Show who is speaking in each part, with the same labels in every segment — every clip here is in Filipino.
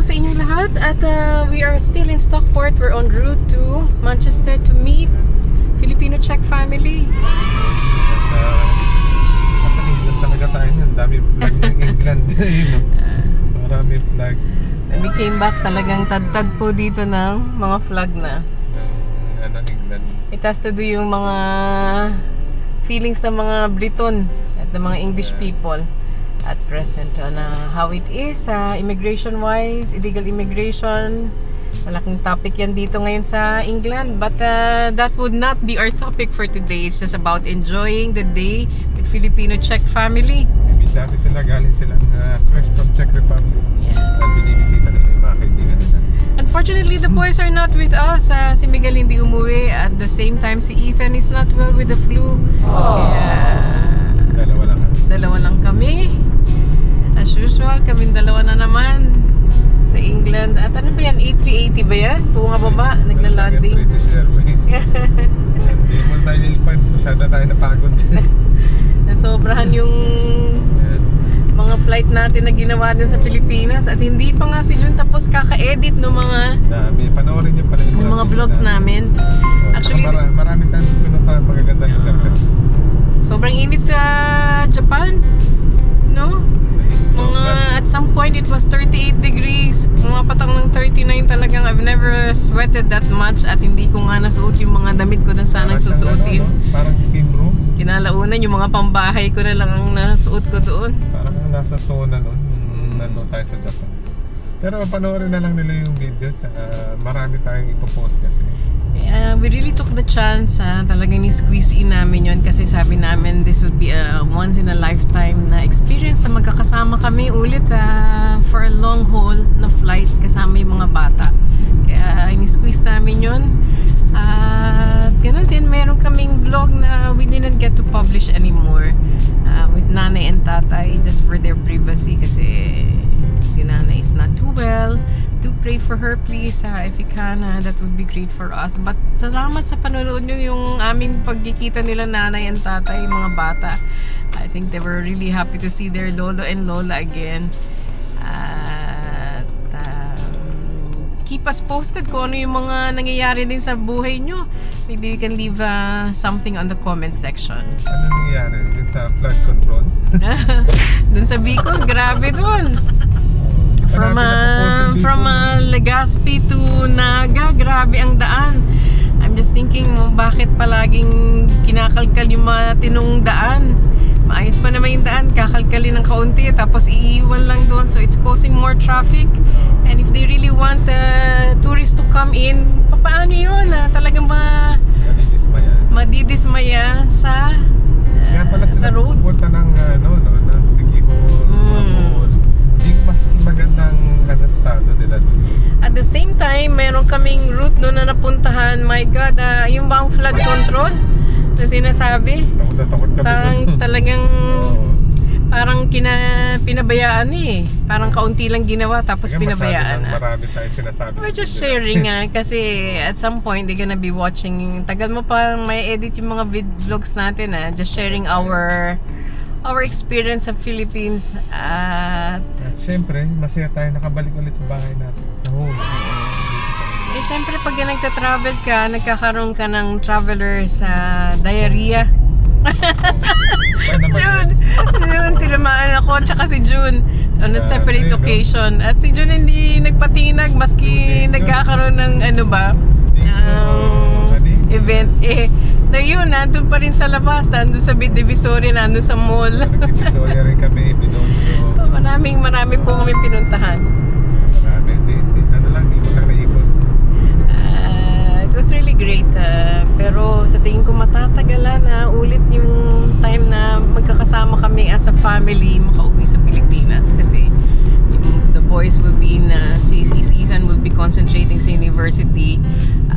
Speaker 1: po sa inyong lahat at uh, we are still in Stockport. We're on route to Manchester to meet Filipino Czech family.
Speaker 2: At, uh, nasa England talaga tayo nun. Dami flag ng England. Marami flag
Speaker 1: When we came back talagang tad-tad po dito ng mga flag na.
Speaker 2: ng ano, England.
Speaker 1: It has to do yung mga feelings ng mga Briton at ng mga English people at present na how it is uh, immigration wise, illegal immigration. Malaking topic yan dito ngayon sa England. But uh, that would not be our topic for today. It's just about enjoying the day with Filipino Czech family.
Speaker 2: Maybe dati sila galing silang uh, fresh from Czech Republic.
Speaker 1: Yes.
Speaker 2: At binibisita nila yung mga kaibigan nila.
Speaker 1: Unfortunately, the boys are not with us. Uh, si Miguel hindi umuwi. At the same time, si Ethan is not well with the flu. Kaya
Speaker 2: Dalawa lang.
Speaker 1: dalawa lang kami. As usual, kaming dalawa na naman sa England. At ano ba yan? A380 ba yan? Bumababa, nagla-landing.
Speaker 2: British Airways. Hindi mo tayo nilipad. Masyado tayo napagod.
Speaker 1: Nasobrahan yung mga flight natin na ginawa din sa Pilipinas. At hindi pa nga si Jun tapos kaka-edit ng mga
Speaker 2: Dami. Panoorin niyo pala
Speaker 1: ng mga vlogs namin. Actually,
Speaker 2: Actually, mara- marami tayong pinunta magagandang lugar kasi.
Speaker 1: sobrang init sa Japan. No? Mga at some point it was 38 degrees. Mga patang ng 39 talagang I've never sweated that much at hindi ko nga nasuot yung mga damit ko na sanang susuotin.
Speaker 2: Parang steam room.
Speaker 1: Kinalaunan yung mga pambahay ko na lang ang nasuot ko doon.
Speaker 2: Parang nasa zona. Nung nandun tayo sa Japan. Pero panoorin na lang nila yung video. Tsaka marami tayong ipopost kasi.
Speaker 1: Uh, we really took the chance. ah. talagang ni-squeeze in namin yon kasi sabi namin this would be a once in a lifetime na experience na magkakasama kami ulit ah, for a long haul na flight kasama yung mga bata. Kaya ni-squeeze namin yon. At ganun din, meron kaming vlog na we didn't get to publish anymore ah, with nanay and tatay just for their privacy kasi si nanay is not too well. Do pray for her please ah, if you can ah, that would be great for us. But salamat sa panonood nyo yung aming pagkikita nila nanay and tatay yung mga bata. I think they were really happy to see their lolo and lola again. At um, keep us posted kung ano yung mga nangyayari din sa buhay nyo maybe you can leave ah, something on the comment section.
Speaker 2: Ano nangyayari? Sa flood control?
Speaker 1: dun sa Bicol? Grabe dun From uh, from
Speaker 2: no?
Speaker 1: uh, Legazpi to Naga, grabe ang daan. I'm just thinking, oh, bakit palaging kinakalkal yung mga tinong daan? Maayos pa naman yung daan, kakalkalin ng kaunti, tapos iiwan lang doon. So it's causing more traffic. And if they really want uh, tourists to come in, paano yun? Ah, talagang ma madidismaya sa,
Speaker 2: pala
Speaker 1: sa roads.
Speaker 2: pupunta ng ano, no, ng ano, estado nila doon.
Speaker 1: At the same time, meron kaming route noon na napuntahan. My God, ah, yung bang flood control na sinasabi?
Speaker 2: Takot na takot kami
Speaker 1: Parang
Speaker 2: doon.
Speaker 1: talagang parang kina, pinabayaan eh. Parang kaunti lang ginawa tapos
Speaker 2: Kaya
Speaker 1: pinabayaan na.
Speaker 2: Marami tayong sinasabi
Speaker 1: We're
Speaker 2: sa
Speaker 1: just
Speaker 2: video.
Speaker 1: sharing nga kasi at some point they're gonna be watching. Tagal mo pa may edit yung mga vid vlogs natin ah. Just sharing our our experience sa Philippines at
Speaker 2: At syempre, masaya tayo nakabalik ulit sa bahay natin. Sa home.
Speaker 1: Eh, syempre, pag nagta-travel ka, nagkakaroon ka ng traveler sa diarrhea.
Speaker 2: Kaya naman,
Speaker 1: June! June, tinamaan ako, tsaka si June. On a separate occasion. At si June hindi nagpatinag, maski nagkakaroon ng ano ba,
Speaker 2: eh?
Speaker 1: event. Eh, na yun, nandun pa rin sa labas, nandun sa Divisoria, nandun sa mall.
Speaker 2: Nag-divisoria rin kami, Binondo.
Speaker 1: maraming, marami po kami pinuntahan.
Speaker 2: Marami. Hindi, hindi, ano lang, ikot lang na ikot.
Speaker 1: Ah, it was really great. ah, pero sa tingin ko matatagalan na ulit yung time na magkakasama kami as a family makauwi sa Pilipinas kasi boys will be in uh, si, si Ethan will be concentrating sa university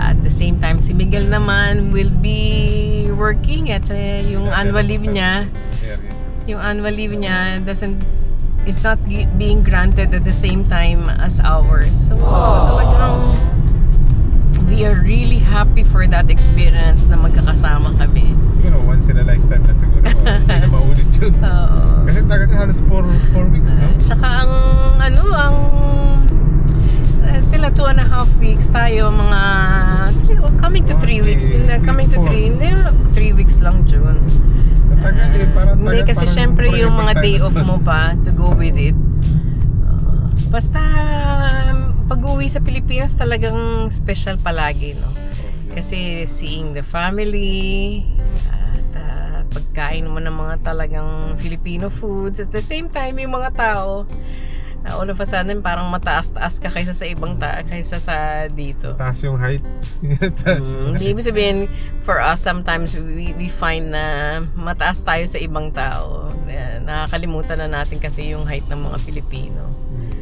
Speaker 1: at the same time si Miguel naman will be working at uh, yung annual leave niya yung annual leave niya doesn't is not being granted at the same time as ours. So, talagang we are really happy for that experience na magkakasama kami.
Speaker 2: Once in a lifetime na siguro. Hindi na maulit yun.
Speaker 1: Oo.
Speaker 2: Kasi tagal na halos 4 weeks, no?
Speaker 1: Tsaka ang ano, ang half weeks tayo, mga three, oh, coming to three
Speaker 2: Okay,
Speaker 1: weeks. In the, coming to
Speaker 2: four.
Speaker 1: three, hindi, three weeks lang June.
Speaker 2: Matagal eh, parang
Speaker 1: Hindi
Speaker 2: tagal,
Speaker 1: kasi
Speaker 2: parang
Speaker 1: syempre yung mga day off mo pa to go with it. Uh, basta pag uwi sa Pilipinas talagang special palagi, no? Kasi seeing the family ah, pagkain mo ng mga talagang Filipino foods at the same time yung mga tao ah, all of a sudden parang mataas-taas ka kaysa sa ibang ta kaysa sa dito.
Speaker 2: Taas yung height. Taas
Speaker 1: Mm,
Speaker 2: yung
Speaker 1: Hindi ibig sabihin, for us, sometimes we, we find na mataas tayo sa ibang tao. Nakakalimutan na natin kasi yung height ng mga Pilipino.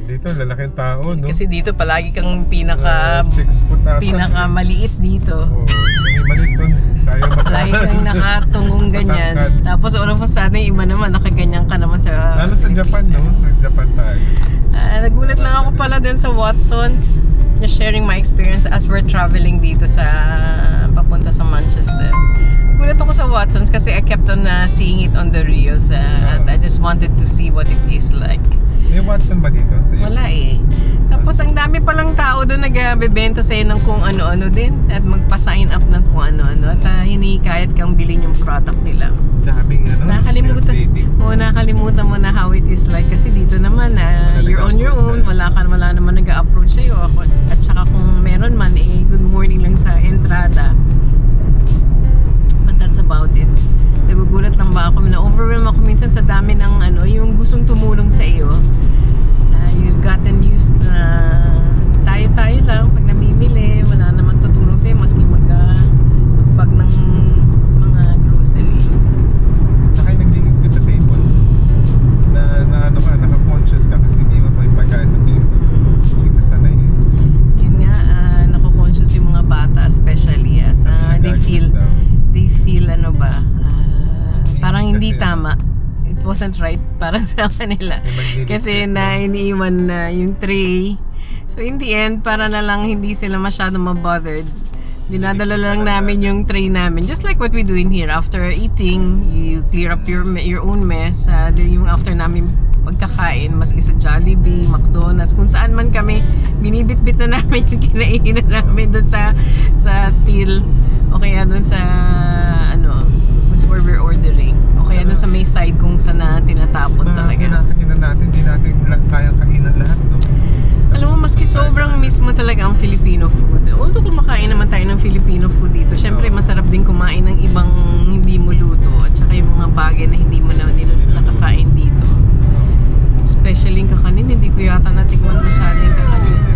Speaker 2: Dito, lalaking tao, no?
Speaker 1: Kasi dito palagi kang pinaka
Speaker 2: six foot ata.
Speaker 1: pinaka maliit dito.
Speaker 2: Kami maliit doon. Tayo.
Speaker 1: Lagi kang nakatungong ganyan.
Speaker 2: Matangkad.
Speaker 1: Tapos all of a sudden, iba naman, nakaganyan ka naman sa...
Speaker 2: Lalo sa Japan, no? Nag-Japan tayo.
Speaker 1: Ah, nagulat lang ako pala dun sa Watsons. Just sharing my experience as we're traveling dito sa papunta sa Manchester. Nagulat ako sa Watsons kasi I kept on uh, seeing it on the reels uh, at I just wanted to see what it is like.
Speaker 2: May Watson ba dito? Sa iyo?
Speaker 1: Wala eh. Tapos ang dami palang tao doon nagbebenta sa'yo ng kung ano-ano din at magpa-sign up ng kung ano-ano at uh, hinikayat kang bilhin yung product nila.
Speaker 2: Daming ano? Lady.
Speaker 1: Oo, nakakalimutan mo na how it is like kasi dito naman na
Speaker 2: Wala
Speaker 1: you're on your own, wala ka wala naman nag-approach sa iyo ako. At saka kung meron man eh good morning lang sa entrada. But that's about it. Nagugulat lang ba ako na overwhelm ako sa kanila. Kasi na. iniiwan na yung tray. So in the end para na lang hindi sila masyadong mabothered dinadala lang namin yung tray namin. Just like what we do in here. After eating you clear up your your own mess. Uh, yung after namin pagkakain maski sa Jollibee, McDonald's kung saan man kami binibitbit na namin yung kinainan namin doon sa sa till. O kaya doon sa ano where we're ordering kaya doon sa may side kung saan na tinatapon
Speaker 2: Na
Speaker 1: talaga
Speaker 2: kinakakinan natin, hindi natin lang kayang kainan lahat, no?
Speaker 1: alam mo, maski sobrang miss mo talaga ang Filipino food. Although kumakain naman tayo ng Filipino food dito, syempre masarap din kumain ng ibang hindi mo luto at saka yung mga bagay na hindi mo na nakakain dito. Especially yung kakanin, hindi ko yata natikman masyado yung kakanin.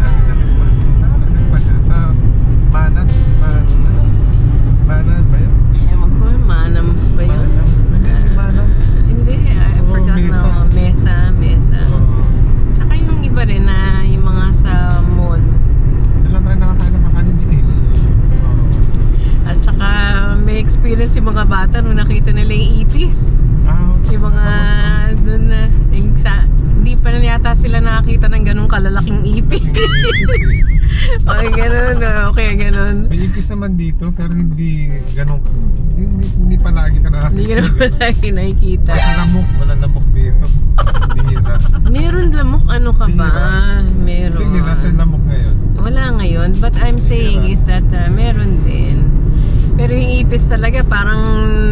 Speaker 1: Kalalaking ipis. okay, ganun. ah, Okay, ganun.
Speaker 2: May ipis naman dito pero hindi ganun hindi, hindi palagi ka nakakita.
Speaker 1: Hindi ko naman lagi nakikita.
Speaker 2: Basta lamok, wala lamok dito. Bihira.
Speaker 1: Meron lamok, ano ka ba? Meron.
Speaker 2: Sige, nasa lamok ngayon.
Speaker 1: Wala ngayon, but I'm saying is that uh, meron din. Pero yung ipis talaga parang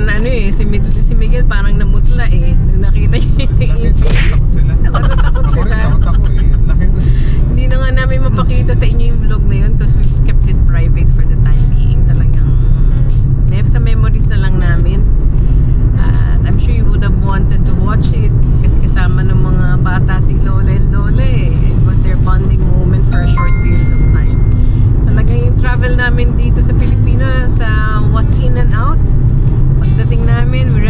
Speaker 1: ano eh, si, Miguel, si Miguel parang namutla eh. Nung nakita niya yung ipis.
Speaker 2: takot sila.
Speaker 1: Takot na takot
Speaker 2: Ako rin,
Speaker 1: sila.
Speaker 2: takot ako eh.
Speaker 1: Hindi na nga namin mapakita sa inyo yung vlog na yun because we've kept it private for the time being. Talagang may sa memories na lang namin. At I'm sure you would have wanted to watch it kasi kasama ng mga bata si Lola and Lola eh. It was their bonding moment for a short period of time. Talagang yung travel namin dito sa Pilipinas uh, was in and out. Pagdating namin, we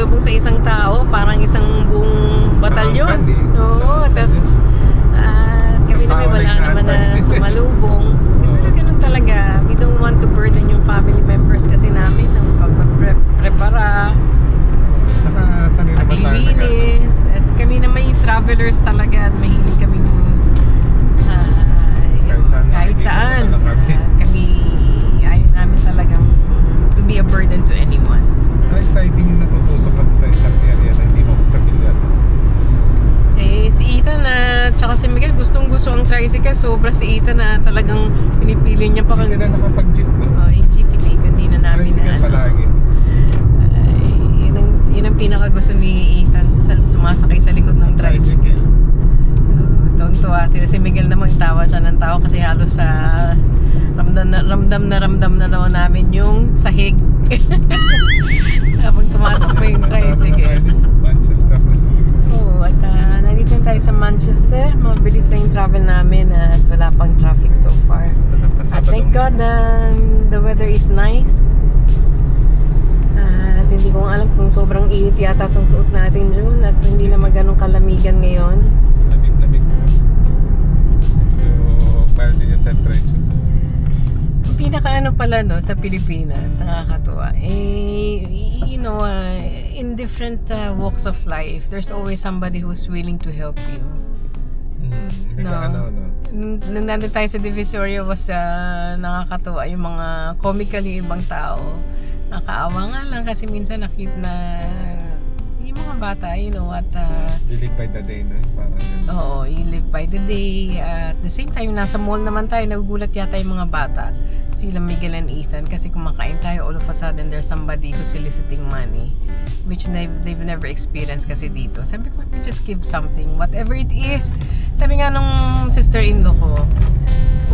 Speaker 1: sumalubong sa isang tao, parang isang buong batalyon.
Speaker 2: Eh.
Speaker 1: Oo, at, at kami
Speaker 2: tao
Speaker 1: wala naman na sumalubong. Pero ganun talaga, we don't want to burden yung family members kasi namin ng pagpaprepara,
Speaker 2: Saka sanay naman tayo nag.
Speaker 1: At kami na may travelers talaga at mahilig kaming ah,
Speaker 2: Kahit saan
Speaker 1: kahit saan.
Speaker 2: kami.
Speaker 1: Kami ayaw namin talagang to be a burden to anyone.
Speaker 2: Ang exciting yung natututo ka sa isang area na hindi mo familiar.
Speaker 1: Eh, si Ethan na tsaka si Miguel gustong gusto ang tricycle. Sobra si Ethan na talagang pinipili niya pa.
Speaker 2: Kasi sila nakapag-jeep, no?
Speaker 1: Oh, yung jeep hindi, hindi na namin
Speaker 2: Tricycle
Speaker 1: na ano.
Speaker 2: palagi.
Speaker 1: Ay, yun, ang, yun ang pinaka gusto ni Ethan. Sa, sumasakay sa likod ng tricycle. Uh, Tuwang-tuwa sila. Si Miguel na magtawa siya ng tawa kasi halos sa ramdam na ramdam na ramdam na naman namin yung sahig. Habang tumatakbo yung tricycle.
Speaker 2: Manchester.
Speaker 1: Oo, at ah, nandito na tayo sa Manchester. Mabilis na yung travel namin at wala pang traffic so far. At thank God um, the weather is nice. At hindi ko alam kung sobrang init yata itong suot natin June at hindi na maganong kalamigan ngayon. Pala no sa Pilipinas, nakakatuwa. Eh, you know, uh, in different uh, walks of life, there's always somebody who's willing to help you.
Speaker 2: Mm,
Speaker 1: No.
Speaker 2: Ano, ano.
Speaker 1: Nung nandun tayo sa Divisoria was uh, nakakatuwa yung mga comically ibang tao. Nakaawa nga lang kasi minsan nakita na yung mga bata, you know, at uh,
Speaker 2: Live by the day, no? Parang ganun.
Speaker 1: Oo, you live by the day. At the same time, nasa mall naman tayo, nagugulat yata yung mga bata. Sila Miguel and Ethan. Kasi kumakain tayo, all of a sudden, there's somebody who's soliciting money. Which they've, they've never experienced kasi dito. Sabi ko, we just give something. Whatever it is. Sabi nga nung sister-in-law ko,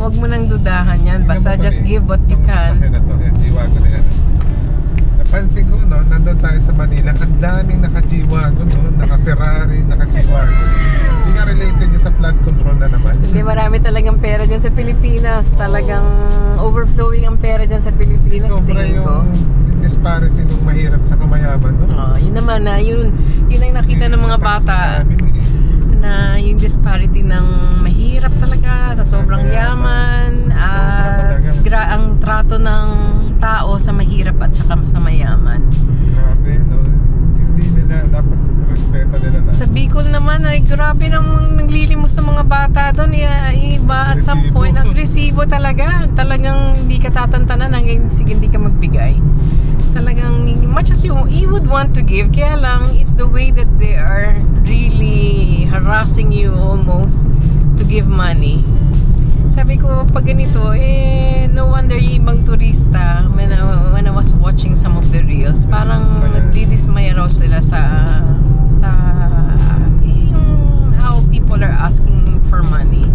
Speaker 1: huwag mo nang dudahan yan. Basta just give what you can.
Speaker 2: G-Wagon na yan. Napansin ko, no, nandun tayo sa Manila, ang daming naka-G-Wagon, no? Naka-Ferrari, naka-G-Wagon. Hindi nga related yun sa flood control na naman.
Speaker 1: Hindi, marami talagang pera dyan sa Pilipinas. Talagang overflowing ang pera dyan sa Pilipinas.
Speaker 2: Sobra
Speaker 1: tingin ko.
Speaker 2: yung disparity ng mahirap sa kamayaman, no?
Speaker 1: Oh, yun naman na yun yun ang nakita ng mga bata
Speaker 2: namin, eh.
Speaker 1: na yung disparity ng mahirap talaga sa sobrang yaman at gra- ang trato ng tao
Speaker 2: grabe
Speaker 1: nang naglilimos sa mga bata doon. Iba at some point agresibo talaga. Talagang hindi ka tatantanan hanggang sige hindi ka magbigay. Talagang much as you, you would want to give, kaya lang it's the way that they are really harassing you almost to give money. Sabi ko, pag ganito, eh, no wonder yung ibang turista, when I, when I was watching some of the reels, parang nagdidismaya raw sila sa, sa, people are asking for money.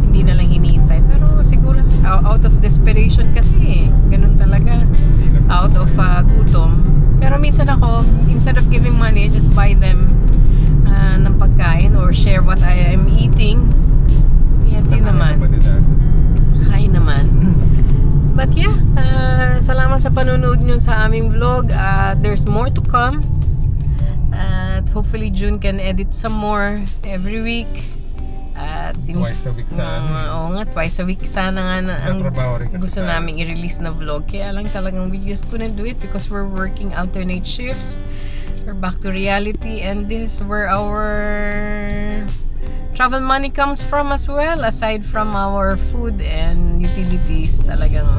Speaker 1: Hindi na lang hinihintay. Pero siguro, out of desperation kasi, eh, ganun talaga out of uh, gutom. Pero minsan ako, instead of giving money, I just buy them uh, ng pagkain or share what I am eating. Yan din naman. Kain naman. But yeah, uh, salamat sa panonood nyo sa aming vlog. Uh, there's more to come. At hopefully June can edit some more every week. At sinis-
Speaker 2: Twice a week sana.
Speaker 1: Uh, oo nga, twice a week sana nga na ang gusto namin i-release na vlog. Kaya lang talagang we just couldn't do it because we're working alternate shifts. We're back to reality and this is where our travel money comes from as well. Aside from our food and utilities, talagang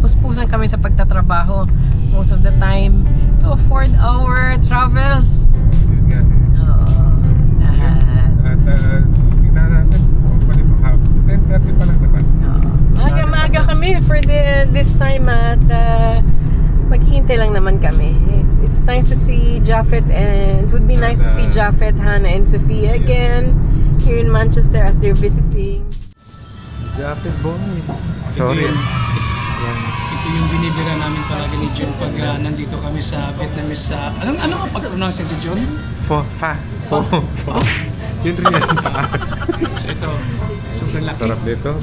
Speaker 1: puspusan kami sa pagtatrabaho most of the time to afford our travels.
Speaker 2: Yun nga.
Speaker 1: Oo. At,
Speaker 2: At uh, tingnan natin, hopefully mahapon. 10.30 pa lang naman.
Speaker 1: Oo. Maaga-maaga kami for the this time at uh, maghihintay lang naman kami. It's, it's nice to see Japheth and it would be nice to see Japheth, Hannah, and Sophia again here in Manchester as they're visiting.
Speaker 2: Japet boy. Sorry. Yan.
Speaker 3: Ito yung binibira namin palagi ni John pag ah, nandito kami sa Vietnamese sa... Anong, ano ang pag-pronounce nito, John?
Speaker 2: Fo, fa, fo, fo. Yun rin yan.
Speaker 3: So ito, sobrang laki.
Speaker 2: Sarap dito.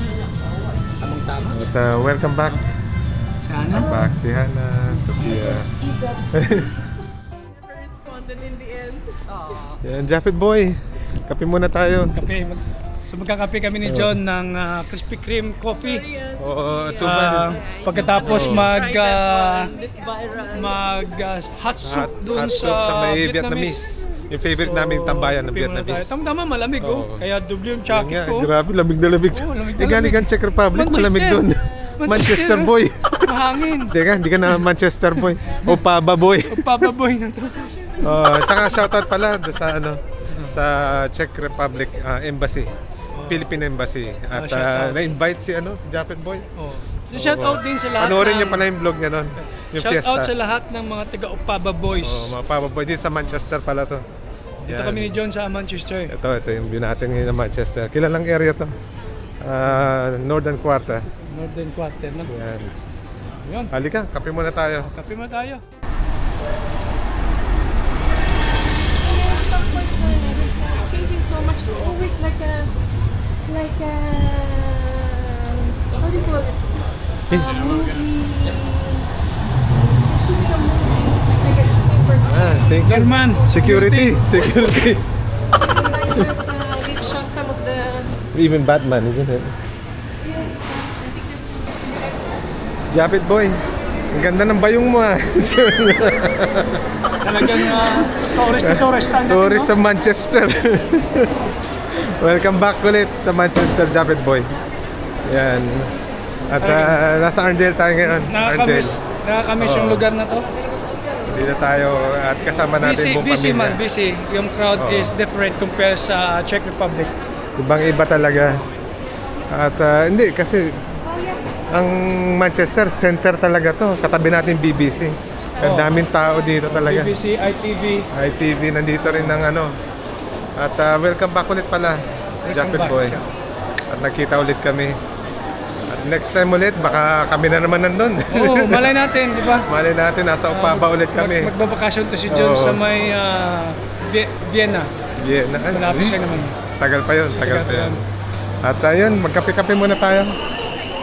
Speaker 3: Tamang tama.
Speaker 2: At uh, welcome back.
Speaker 3: Sana.
Speaker 2: Back si Hannah, Sophia.
Speaker 1: then in the end.
Speaker 2: Yan, Japet Boy. Kape muna tayo.
Speaker 3: Kape. Mag, so magkakape kami ni John ng ah, Krispy Kreme coffee.
Speaker 2: Oo,
Speaker 3: Ah,
Speaker 2: tuman.
Speaker 3: pagkatapos mag
Speaker 1: viral.
Speaker 3: mag ah, hot soup
Speaker 2: Hot,
Speaker 3: dun
Speaker 2: hot
Speaker 3: sa,
Speaker 2: soup sa may Vietnamese. Yung favorite naming tambayan ng. Vietnamese.
Speaker 3: Tama-tama, malamig oh.
Speaker 2: Oo.
Speaker 3: Kaya double yung
Speaker 2: Yun
Speaker 3: jacket
Speaker 2: nga,
Speaker 3: ko.
Speaker 2: grabe, lamig na lamig.
Speaker 3: Oo, lamig na
Speaker 2: eh, galing
Speaker 3: lamig.
Speaker 2: kang Czech Republic, malamig doon.
Speaker 3: Manchester,
Speaker 2: Manchester
Speaker 3: oh.
Speaker 2: boy.
Speaker 3: Mahangin.
Speaker 2: Teka, hindi ka na Manchester boy. O Paba boy.
Speaker 3: Papaboy na to.
Speaker 2: Oh, tsaka shoutout pala do sa ano sa Czech Republic ah, Embassy. Philippine Embassy. At
Speaker 3: Oh, shoutout.
Speaker 2: ah, na-invite si ano si Japet Boy.
Speaker 3: Oh. So shout out din sa lahat.
Speaker 2: Panoorin
Speaker 3: ng-
Speaker 2: niyo pala yung vlog niya noon. Yung
Speaker 3: Shout
Speaker 2: fiesta.
Speaker 3: out sa lahat ng mga taga Opaba Boys.
Speaker 2: Oh, mga Paba Boy dito sa Manchester pala to.
Speaker 3: Dito
Speaker 2: Yan.
Speaker 3: kami ni John sa Manchester.
Speaker 2: Ito, ito yung view natin ngayon ng Manchester. Kilalang area to. Ah, Northern Quarter.
Speaker 3: Northern Quarter. No?
Speaker 2: Yan.
Speaker 3: Yun.
Speaker 2: Halika, kape muna tayo.
Speaker 3: Kape mo tayo.
Speaker 1: Changing so much. It's always like a, like a, how do you call it? A movie. Shooting a movie. Like a shooting for
Speaker 2: Ah, thank you.
Speaker 3: Norman.
Speaker 2: Security, security.
Speaker 1: There's, uh, they've shot some of the.
Speaker 2: Even Batman, isn't it?
Speaker 1: Yes, I think there's.
Speaker 2: Japit boy. Ang ganda ng bayong mo ah.
Speaker 3: Talagang uh, tourist na tourist. Standard
Speaker 2: Tourist sa? Manchester. Welcome back ulit sa Manchester, Japet boy. Yan. At ah, nasa Arndale tayo ngayon.
Speaker 3: Nakakamiss. Nakakamiss yung lugar na to.
Speaker 2: Dito tayo at kasama natin
Speaker 3: Busy,
Speaker 2: buong
Speaker 3: busy man,
Speaker 2: pamilya.
Speaker 3: busy. Yung crowd
Speaker 2: Oo.
Speaker 3: is different compared sa Czech Republic.
Speaker 2: Ibang iba talaga. At ah, hindi kasi ang Manchester center talaga to. Katabi natin BBC. Ang
Speaker 3: Oo.
Speaker 2: daming tao dito talaga.
Speaker 3: BBC, ITV.
Speaker 2: ITV nandito rin ng ano. At ah, welcome back ulit pala.
Speaker 3: Back.
Speaker 2: Boy. At nagkita ulit kami. At next time ulit, baka kami na naman nandun.
Speaker 3: Oo, malay natin, di ba?
Speaker 2: Malay natin, nasa Opaba ulit kami.
Speaker 3: Mag, magbabakasyon to si John
Speaker 2: Oo.
Speaker 3: sa may ah, Vie- Vienna.
Speaker 2: Yeah, na,
Speaker 3: Malapit ka naman.
Speaker 2: Tagal pa yun, tagal
Speaker 3: Tagal
Speaker 2: pa yun. At ayun, magkape-kape muna tayo.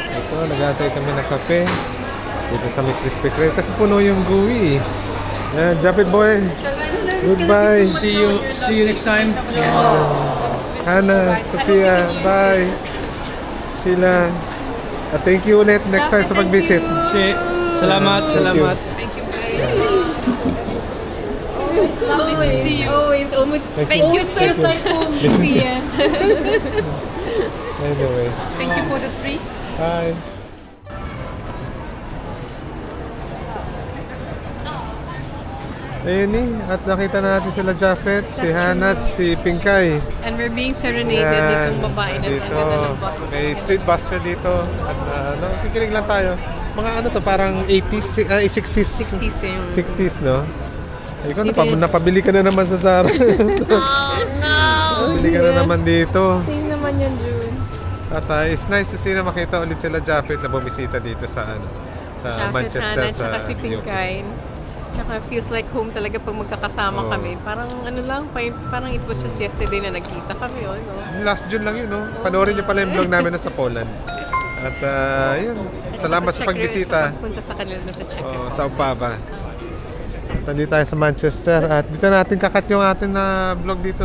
Speaker 2: Ito, nag-atay kami ng kape. Dito sa may Krispy Kreme. Kasi puno yung gooey. Yan, Japit Boy. Goodbye.
Speaker 3: See you, see you next time. Oh.
Speaker 2: Hannah, Sophia, bye. Sheila. At thank you ulit next time sa pag-visit.
Speaker 3: Si, salamat,
Speaker 2: Thank you.
Speaker 3: salamat.
Speaker 1: Thank you very Lovely to see you. Always, almost.
Speaker 2: Thank you.
Speaker 1: so like home, Sophia.
Speaker 2: Anyway,
Speaker 1: Thank you for the treat.
Speaker 2: bye. Ayun eh, at nakita na natin sila Jafet, si
Speaker 1: That's
Speaker 2: Hannah at si Pinkay.
Speaker 1: And we're being serenaded
Speaker 2: Yan,
Speaker 1: ditong babae na to.
Speaker 2: dito.
Speaker 1: Ang ganda ng bus.
Speaker 2: May street basket dito. At uh, nakikinig lang tayo. Mga ano to, parang 80s, si- ah, 60s.
Speaker 1: 60s yung...
Speaker 2: 60s, no? Ikaw,
Speaker 1: Hindi.
Speaker 2: napab- napabili ka na naman sa Zara. oh, no! Napabili ka na naman dito.
Speaker 1: Same naman yan, June.
Speaker 2: At uh, it's nice to see na makita ulit sila Japet na bumisita dito sa ano sa
Speaker 1: Chafet,
Speaker 2: Manchester
Speaker 1: Hannah,
Speaker 2: sa
Speaker 1: tsaka si
Speaker 2: UK.
Speaker 1: Pinkay. Tsaka feels like home talaga pag magkakasama
Speaker 2: Oo.
Speaker 1: kami. Parang ano lang, pa- parang it was just yesterday na nagkita kami. Oh, no?
Speaker 2: Last June lang yun, no? Panoorin niyo pala yung vlog namin na sa Poland. At uh, yun,
Speaker 1: At
Speaker 2: salamat sa
Speaker 1: Czech
Speaker 2: pagbisita.
Speaker 1: Sa pagpunta sa kanila na sa Czech
Speaker 2: Oh, sa Opava. At Nandito tayo sa Manchester at dito natin kakat yung atin na vlog dito.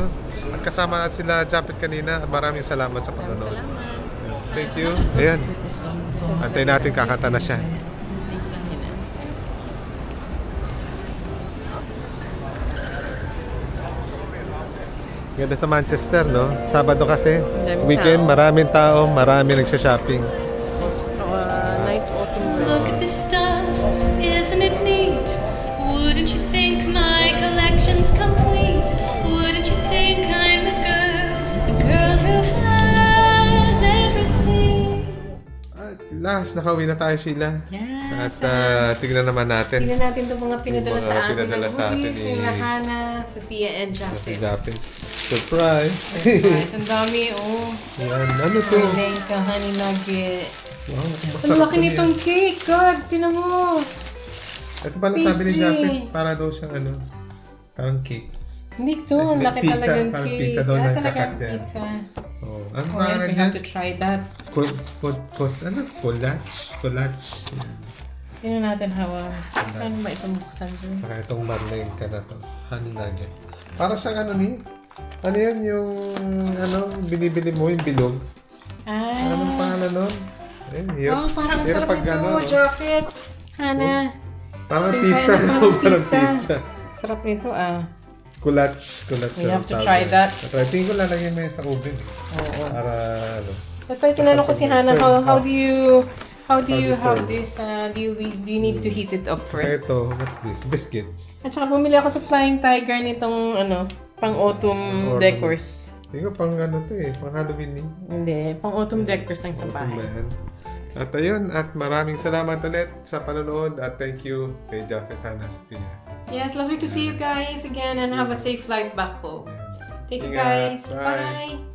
Speaker 2: At kasama natin sila Japet kanina at maraming salamat sa
Speaker 1: Maraming
Speaker 2: panonood.
Speaker 1: salamat.
Speaker 2: Thank you. Ayan. Antay natin kakanta na siya. Ganda sa Manchester, no? Sabado kasi.
Speaker 1: Daming
Speaker 2: Weekend,
Speaker 1: tao.
Speaker 2: maraming tao, marami nagsha-shopping. Last, nakauwi na tayo, Sheila.
Speaker 1: Yes.
Speaker 2: At uh, tignan naman natin.
Speaker 1: Tingnan natin itong mga pinadala
Speaker 2: Yung mga
Speaker 1: sa atin
Speaker 2: pinadala
Speaker 1: ng
Speaker 2: sa atin
Speaker 1: goodies
Speaker 2: ni-
Speaker 1: nila Hannah, Sophia, and
Speaker 2: Si
Speaker 1: Jafet.
Speaker 2: Japet. Surprise!
Speaker 1: Guys, ang dami, oh.
Speaker 2: Yan, ano to?
Speaker 1: Lenka, honey nugget.
Speaker 2: Wow,
Speaker 1: Ang
Speaker 2: masarap
Speaker 1: laki
Speaker 2: to
Speaker 1: nitong cake, God! Tinan mo!
Speaker 2: Ito pala sabi ni
Speaker 1: Pastry.
Speaker 2: Para daw siyang ano, parang cake.
Speaker 1: Hindi to, ang laki
Speaker 2: pizza,
Speaker 1: talaga ng
Speaker 2: parang
Speaker 1: cake.
Speaker 2: pizza daw
Speaker 1: ah,
Speaker 2: yan.
Speaker 1: pizza.
Speaker 2: Oh, ano
Speaker 1: Oh,
Speaker 2: pangalan niya?
Speaker 1: have to try that.
Speaker 2: Kul, kul, kul, ano? Collage. Yan.
Speaker 1: Tingnan natin hawa. Paano ba ito buksan ko?
Speaker 2: Saka itong marlene ka na to. Honey nugget. Para siyang ano ni? Ano yun yung ano binibili mo yung bilog?
Speaker 1: Ah.
Speaker 2: Anong pangalan nun? Ayun, hirap.
Speaker 1: Oh, parang ang sarap ito,
Speaker 2: ano, no?
Speaker 1: Jafet. Hana.
Speaker 2: Parang
Speaker 1: Pink
Speaker 2: pizza. Parang
Speaker 1: pizza.
Speaker 2: pizza.
Speaker 1: Sarap nito ah.
Speaker 2: Kulach. Kulach.
Speaker 1: We have to try that.
Speaker 2: Try. Tingin ko lalagyan mo yun sa oven.
Speaker 1: Oo.
Speaker 2: Para ano.
Speaker 1: Dapat tinanong ko si Hana, how, how do you, how do
Speaker 2: How
Speaker 1: you
Speaker 2: you
Speaker 1: have this, uh, do you, do you need to heat it up first?
Speaker 2: ito, what's this? Biscuit.
Speaker 1: At saka bumili ako sa Flying Tiger nitong, ano, pang autumn
Speaker 2: Ornament.
Speaker 1: decors.
Speaker 2: Tingin ko pang ano to eh, pang Halloween eh.
Speaker 1: Hindi, pang autumn decors lang sa bahay.
Speaker 2: Ayan. At ayun, at maraming salamat ulit sa panonood at thank you kay Japheth Hannah Sophia.
Speaker 1: Yes, lovely to see you guys again and have a safe flight back home. Take care guys.
Speaker 2: Bye.
Speaker 1: Bye.